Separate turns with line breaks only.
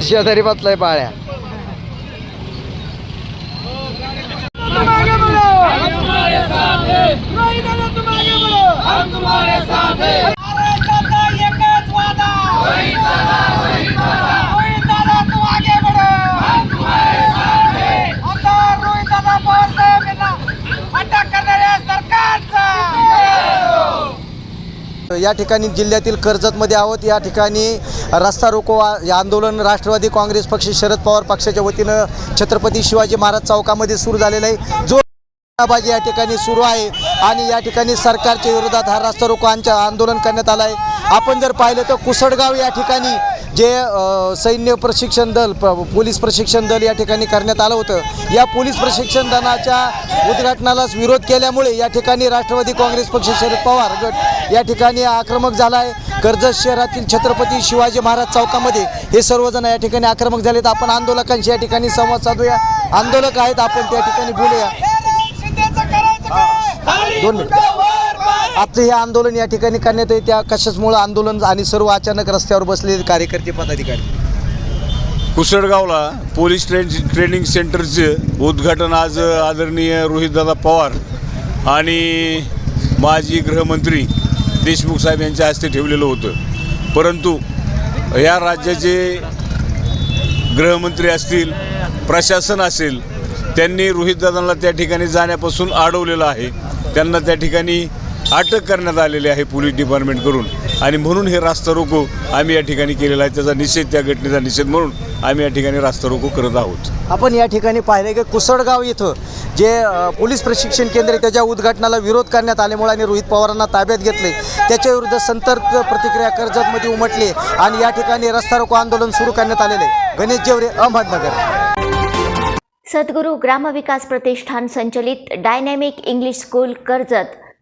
शेजारी आहे पाळ्या या ठिकाणी जिल्ह्यातील कर्जतमध्ये आहोत. या ठिकाणी रस्ता रोको या आंदोलन राष्ट्रवादी काँग्रेस पक्ष शरद पवार पक्षाच्या वतीनं छत्रपती शिवाजी महाराज चौकामध्ये सुरू झालेलं आहे. जो बाजी या ठिकाणी सुरू आहे आणि या ठिकाणी सरकारच्या विरोधात हा रस्ता रोको आंदोलन करण्यात आलं आहे. आपण जर पाहिलं तर कुसडगाव या ठिकाणी जे सैन्य प्रशिक्षण दल प- पोलीस प्रशिक्षण दल या ठिकाणी करण्यात आलं होतं या पोलीस प्रशिक्षण दलाच्या उद्घाटनालाच विरोध केल्यामुळे या ठिकाणी राष्ट्रवादी काँग्रेस पक्ष शरद पवार गट या ठिकाणी आक्रमक झाला आहे कर्जत शहरातील छत्रपती शिवाजी महाराज चौकामध्ये हे सर्वजण या ठिकाणी आक्रमक झालेत. आपण आंदोलकांशी या ठिकाणी संवाद साधूया. आंदोलक आहेत आपण त्या ठिकाणी बोलूया. दोन मिनिट. आपलं हे आंदोलन या ठिकाणी करण्यात येते त्या कशाचमुळं आंदोलन आणि सर्व अचानक रस्त्यावर बसलेले कार्यकर्ते पदाधिकारी?
कुसडगावला पोलीस ट्रेन ट्रेनिंग सेंटरचं उद्घाटन आज आदरणीय रोहितदादा पवार आणि माजी गृहमंत्री देशमुख साहेब यांच्या हस्ते ठेवलेलं होतं. परंतु या राज्याचे गृहमंत्री असतील प्रशासन असेल त्यांनी रोहितदादांना त्या ठिकाणी जाण्यापासून अडवलेलं आहे. त्यांना त्या ठिकाणी अटक करण्यात आलेली आहे पोलीस डिपार्टमेंटकडून आणि म्हणून हे रास्ता रोको आम्ही या ठिकाणी केलेला आहे. त्याचा निषेध त्या घटनेचा निषेध म्हणून आम्ही या ठिकाणी रास्ता रोको करत आहोत.
आपण या ठिकाणी पाहिले की कुसडगाव इथं जे पोलीस प्रशिक्षण केंद्र आहे त्याच्या उद्घाटनाला विरोध करण्यात आल्यामुळे आणि रोहित पवारांना ताब्यात घेतले. त्याच्याविरुद्ध संतर्क प्रतिक्रिया कर्जतमध्ये उमटली आणि या ठिकाणी रस्ता रोको आंदोलन सुरू करण्यात आलेले आहे. गणेश जेवरे अहमदनगर.
सद्गुरू ग्रामविकास प्रतिष्ठान संचलित डायनॅमिक इंग्लिश स्कूल कर्जत.